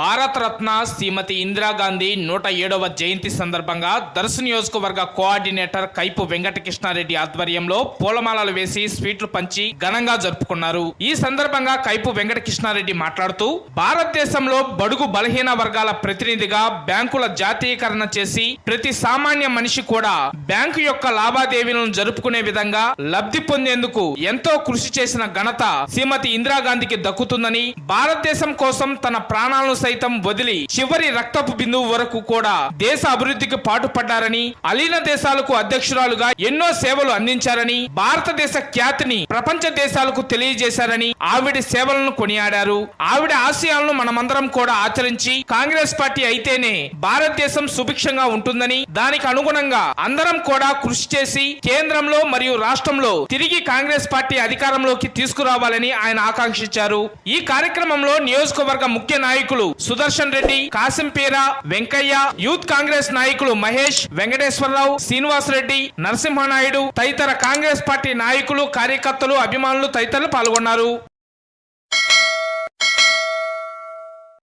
భారతరత్న శ్రీమతి ఇందిరాగాంధీ నూట ఏడవ జయంతి సందర్భంగా దర్శ నియోజకవర్గ కోఆర్డినేటర్ కైపు వెంకటకృష్ణారెడ్డి ఆధ్వర్యంలో పూలమాలలు వేసి స్వీట్లు పంచి ఘనంగా జరుపుకున్నారు. ఈ సందర్భంగా కైపు వెంకటకృష్ణారెడ్డి మాట్లాడుతూ భారతదేశంలో బడుగు బలహీన వర్గాల ప్రతినిధిగా బ్యాంకుల జాతీయకరణ చేసి ప్రతి సామాన్య మనిషి కూడా బ్యాంకు యొక్క లావాదేవీలను జరుపుకునే విధంగా లబ్ధి పొందేందుకు ఎంతో కృషి చేసిన ఘనత శ్రీమతి ఇందిరాగాంధీకి దక్కుతుందని భారతదేశం కోసం తన ప్రాణాలను సైతం వదిలి చివరి రక్తపు బిందువు వరకు కూడా దేశ అభివృద్ధికి పాటుపడ్డారని అలీన దేశాలకు అధ్యక్షురాలుగా ఎన్నో సేవలు అందించారని భారతదేశ ఖ్యాతిని ప్రపంచ దేశాలకు తెలియజేశారని ఆవిడ సేవలను కొనియాడారు. ఆవిడ ఆశయాలను మనమందరం కూడా ఆచరించి కాంగ్రెస్ పార్టీ అయితేనే భారతదేశం సుభిక్షంగా ఉంటుందని దానికి అనుగుణంగా అందరం కూడా కృషి చేసి కేంద్రంలో మరియు రాష్ట్రంలో తిరిగి కాంగ్రెస్ పార్టీ అధికారంలోకి తీసుకురావాలని ఆయన ఆకాంక్షించారు. ఈ కార్యక్రమంలో నియోజకవర్గ ముఖ్య నాయకులు సుదర్శన్ రెడ్డి కాసింపీర వెంకయ్య యూత్ కాంగ్రెస్ నాయకులు మహేష్ వెంకటేశ్వరరావు శ్రీనివాస్ రెడ్డి నరసింహనాయుడు తదితర కాంగ్రెస్ పార్టీ నాయకులు కార్యకర్తలు అభిమానులు తదితరులు పాల్గొన్నారు.